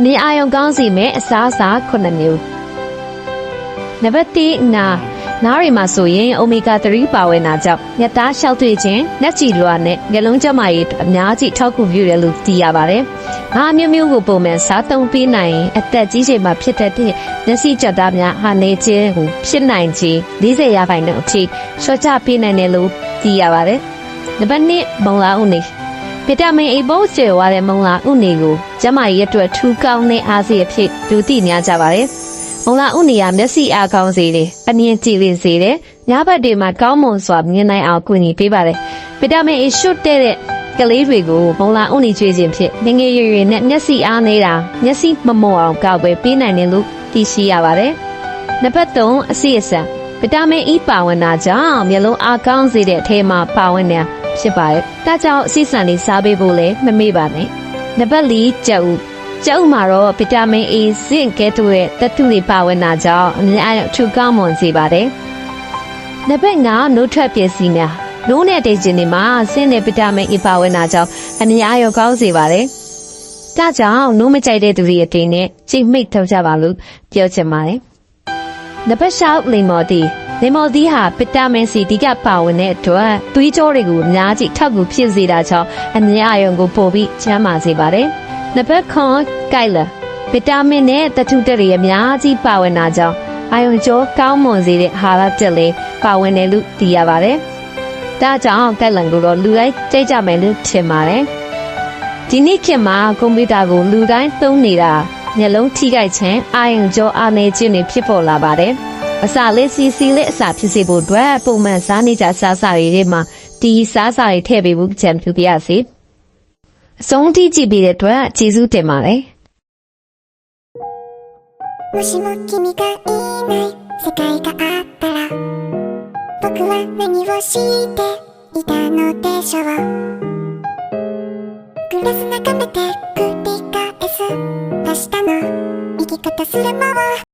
အမြင်အာရုံကောင်းစီမဲ့အစားအစာ9မျိုးနံပါတ်1နာနားရီမှာဆိုရင်အိုမီဂါ3ပါဝင်တာကြောင့်ညသားလျှောက်တွေ့ခြင်းလက်ကြည်လွာနဲ့ငလုံးကျမကြီးအများကြီးထောက်ကူပြုတယ်လို့သိရပါတယ်။ငါမျိုးမျိုးကိုပုံမှန်စားသုံးပေးနိုင်ရင်အသက်ကြီးချိန်မှာဖြစ်တတ်တဲ့မျက်စိကြက်သားများဟာနေခြင်းကိုဖြစ်နိုင်ခြင်း40ရာခိုင်နှုန်းအထိလျှော့ချပေးနိုင်တယ်လို့သိရပါတယ်။နံပါတ်2မုံလာဦးနေ ဗီတာမင် A ပိုးကျေဝါတဲ့မုံလာဥနေကိုကျမကြီးအတွက်ထူကောင်းတဲ့အားစီအဖြစ်လူသိများကြပါတယ်။မုံလာဥနေကမျက်စိအားကောင်းစေတယ်။အမြင်ကြည်လင်စေတယ်။ညဘက်တွေမှာကောင်းမွန်စွာမြင်နိုင်အောင်ကူညီပေးပါတယ်။ဗီတာမင် A ရှုတ်တဲ့တဲ့ကလေးတွေကိုမုံလာဥနေကျွေးခြင်းဖြင့်ငငယ်ရွယ်ရွယ်နဲ့မျက်စိအားနေတာမျက်စိမမော့အောင်ကောက်ွယ်ပေးနိုင်တယ်လို့သိရှိရပါတယ်။နံပါတ်3အဆီအဆန် ဗီတာမင် E ပါဝင်တာကြောင့်မျက်လုံးအားကောင်းစေတဲ့အထဲမှာပါဝင်နေတာဖြစ်ပါတယ်။ဒါကြောင့်အဆီဆန်လေးစားပေးဖို့လည်းမမေ့ပါနဲ့။နံပါတ်4ကြက်ဥကြက်ဥမှာတော့ဗီတာမင် A ဇင့်ကဲတို့ရဲ့တက်တူတွေပါဝင်တာကြောင့်အများအထူကောင်းမွန်စေပါတယ်။နံပါတ်5နိုးထွက်ပစ္စည်းများနိုးနဲ့ဒေဂျင်တွေမှာဇင့်နဲ့ဗီတာမင် E ပါဝင်တာကြောင့်အများအရောကောင်းစေပါတယ်။ဒါကြောင့်နိုးမကြိုက်တဲ့သူတွေအတင်းနဲ့ချိန်မိတ်ထုတ်ကြပါလို့ပြောချင်ပါတယ်။ နံပါတ်6လီမော်တီလီမော်တီဟာဗီတာမင်စီဒီကပါဝင်တဲ့အတွက်သွေးကြောတွေကိုအများကြီးထောက်ကူဖြစ်စေတာကြောင့်အမြအယုံကိုပိုပြီးချမ်းသာစေပါတယ်။နံပါတ်9ကိုက်လာဗီတာမင်နဲ့တထုတက်တွေအများကြီးပါဝင်တာကြောင့်အာယုံကြောကောင်းမွန်စေတဲ့ဟာရတက်လေးပါဝင်တယ်လို့သိရပါတယ်။ဒါကြောင့်ကိုက်လန်ကိုတော့လူတိုင်းကြိတ်ကြမယ်လို့ထင်ပါတယ်။ဒီနေ့ခေတ်မှာကွန်ပျူတာကိုလူတိုင်းသုံးနေတာ မျက်လုံးထိခိုက်ခြင်းအာရုံကြောအားနည်းခြင်းတွေဖြစ်ပေါ်လာပါတယ်။အစာလေးစီစီလေးအစာဖြစ်စေဖို့အတွက်ပုံမှန်စားနေကြစားစာတွေထဲမှာဒီစားစာတွေထည့်ပေးဖို့ကြံပြုပြရစီ။အဆုံးထိကြည့်ပြီးတဲ့အတွက်ကျေးဇူးတင်ပါတယ်။ もしも君がいない世界があったら僕は何をしていたのでしょうグラス眺めて繰り返す 明日の。生き方すればは